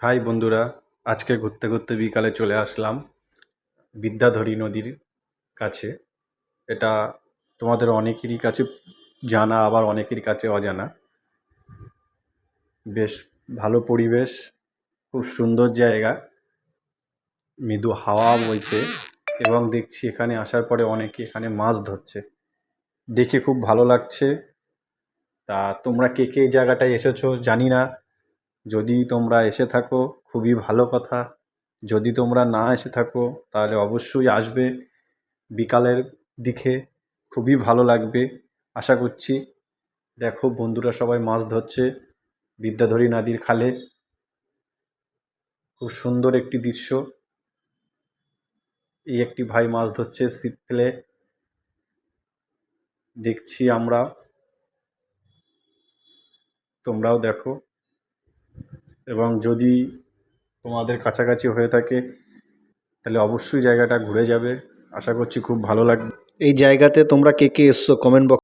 High বন্ধুরা, আজকে ঘুরতে ঘুরতে বিকালে চলে আসলাম বিদ্যাধরী নদীর কাছে। এটা তোমাদের অনেকেরই কাছে জানা, আবার অনেকের কাছে অজানা। বেশ ভালো পরিবেশ, খুব সুন্দর জায়গা। মৃদু হাওয়া বইছে এবং দেখছি এখানে আসার পরে অনেকে এখানে মাছ ধরছে। দেখে খুব ভালো লাগছে। তা তোমরা কে কে এই জায়গাটায় এসেছ জানি না। যদি তোমরা এসে থাকো, খুবই ভালো কথা। যদি তোমরা না এসে থাকো, তাহলে অবশ্যই আসবে বিকালের দিকে। খুবই ভালো লাগবে, আশা করছি। দেখো, বন্ধুরা সবাই মাছ ধরছে বিদ্যাধরী নদীর খালে। খুব সুন্দর একটি দৃশ্য। এই একটি ভাই মাছ ধরছে ছিপ ফেলে দেখছি আমরা। তোমরাও দেখো। এবং যদি তোমাদের কাছাকাছি হয়ে থাকে, তাহলে অবশ্যই জায়গাটা ঘুরে যাবে। আশা করছি খুব ভালো লাগবে। এই জায়গাতে তোমরা কে কে এসছো কমেন্ট বক্স